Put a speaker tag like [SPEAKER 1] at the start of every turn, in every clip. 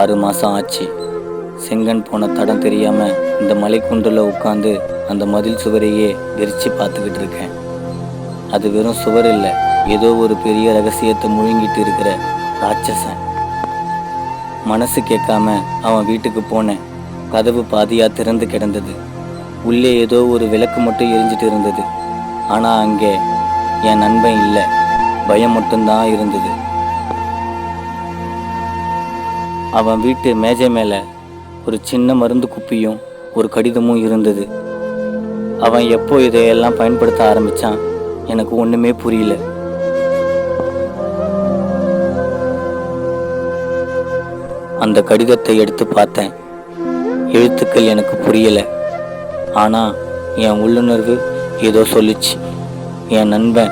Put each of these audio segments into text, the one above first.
[SPEAKER 1] ஆறு மாதம் ஆச்சு. செங்கன் போன தடம் தெரியாமல் இந்த மலைக்குன்றில் உட்காந்து அந்த மதில் சுவரையே விரித்து பார்த்துக்கிட்டு இருக்கேன். அது வெறும் சுவர் இல்லை ஏதோ ஒரு பெரிய ரகசியத்தை முழுங்கிட்டு இருக்கிற ராட்சசன். மனசு கேட்காம அவன் வீட்டுக்கு போனேன் கதவு பாதியாக திறந்து கிடந்தது. உள்ளே ஏதோ ஒரு விளக்கு மட்டும் எரிஞ்சிட்டு இருந்தது. ஆனால் அங்கே என் நண்பன் இல்லை பயம் மட்டும்தான் இருந்தது. அவன் வீட்டு மேஜை மேலே ஒரு சின்ன மருந்து குப்பியும் ஒரு கடிதமும் இருந்தது. அவன் எப்போ இதையெல்லாம் பயன்படுத்த ஆரம்பித்தான் எனக்கு ஒன்றுமே புரியல. அந்த கடிதத்தை எடுத்து பார்த்தேன். எழுத்துக்கள் எனக்கு புரியலை. ஆனால் என் உள்ளுணர்வு ஏதோ சொல்லுச்சு. என் நண்பன்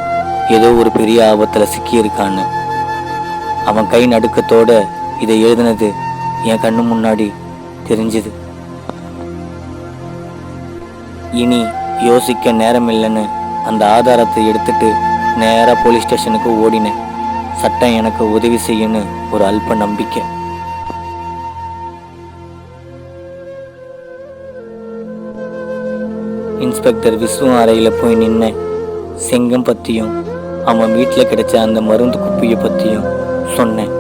[SPEAKER 1] ஏதோ ஒரு பெரிய ஆபத்தில் சிக்கியிருக்கான்னு. அவன் கை நடுக்கத்தோட இதை எழுதினது என் கண்ணு முன்னாடி தெரிஞ்சுது. இனி யோசிக்க நேரம் இல்லைன்னு அந்த ஆதாரத்தை எடுத்துட்டு நேராக போலீஸ் ஸ்டேஷனுக்கு ஓடினேன். சட்டம் எனக்கு உதவி செய்யுன்னு ஒரு அல்ப நம்பிக்கை. இன்ஸ்பெக்டர் விஸ்வம் அறையில் போய் நின்னேன். செங்கம் பற்றியும் அவன் வீட்டில் கிடைச்ச அந்த மருந்து குப்பியை பற்றியும் சொன்னேன்.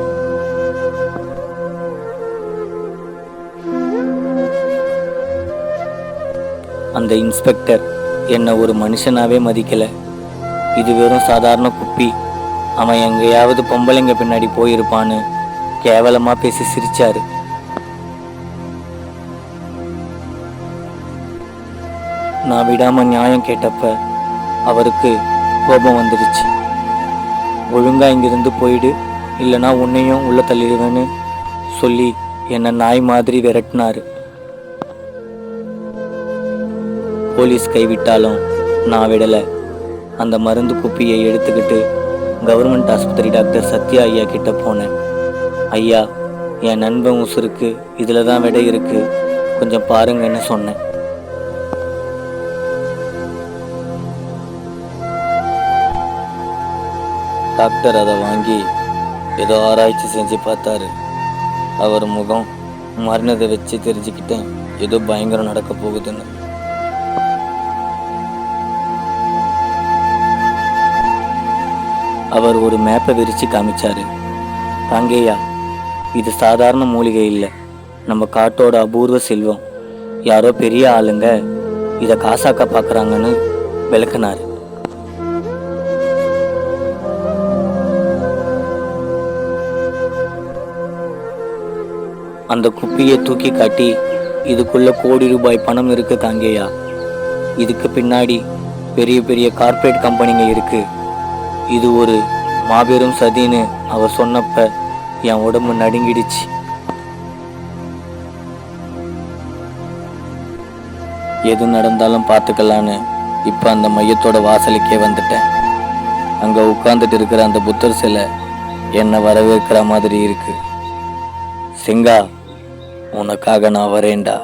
[SPEAKER 1] அந்த இன்ஸ்பெக்டர் என்னை ஒரு மனுஷனாவே மதிக்கல. இது வெறும் சாதாரண குப்பி. அவன் எங்கேயாவது பொம்பளைங்க பின்னாடி போயிருப்பான்னு கேவலமா பேசி சிரிச்சாரு. நான் விடாம நியாயம் கேட்டப்ப அவருக்கு கோபம் வந்துடுச்சு. ஒழுங்கா இங்கிருந்து போயிடு. இல்லைனா உன்னையும் உள்ள தள்ளிடுவேன்னு சொல்லி என்னை நாய் மாதிரி விரட்டினாரு. போலீஸ் கைவிட்டாலும் நான் விடலை. அந்த மருந்து குப்பியை எடுத்துக்கிட்டு கவர்மெண்ட் ஆஸ்பத்திரி டாக்டர் சத்யா ஐயா கிட்ட போனேன். ஐயா என் நண்பன் உசுருக்கு இதில் தான் விடை இருக்கு. கொஞ்சம் பாருங்கன்னு சொன்னேன். டாக்டர் அதை வாங்கி ஏதோ ஆராய்ச்சி செஞ்சு பார்த்தாரு. அவர் முகம் மரணத்தை வச்சு தெரிஞ்சுக்கிட்டேன். ஏதோ பயங்கரம் நடக்க போகுதுன்னு. அவர் ஒரு மேப்பை விரிச்சு காமிச்சாரு. ராங்கேயா இது சாதாரண மூலிகை இல்லை. நம்ம காட்டோட அபூர்வ செல்வம். யாரோ பெரிய ஆளுங்க இதை காசாக்க பார்க்குறாங்கன்னு விளக்குனாரு. அந்த குப்பியை தூக்கி காட்டி இதுக்குள்ள கோடி ரூபாய் பணம் இருக்கு காங்கேயா இதுக்கு பின்னாடி பெரிய பெரிய கார்ப்பரேட் கம்பெனிங்க இருக்கு. இது ஒரு மாபெரும் சதின்னு அவர் சொன்னப்ப என் உடம்பு நடுங்கிடுச்சு. எது நடந்தாலும் பார்த்துக்கலான்னு இப்போ அந்த மையத்தோட வாசலுக்கே வந்துட்டேன். அங்கே உட்கார்ந்துட்டு இருக்கிற அந்த புத்தர் சிலை என்னை வரவேற்கிற மாதிரி இருக்கு. சிங்கா உனக்காக நான் வரேன்டா.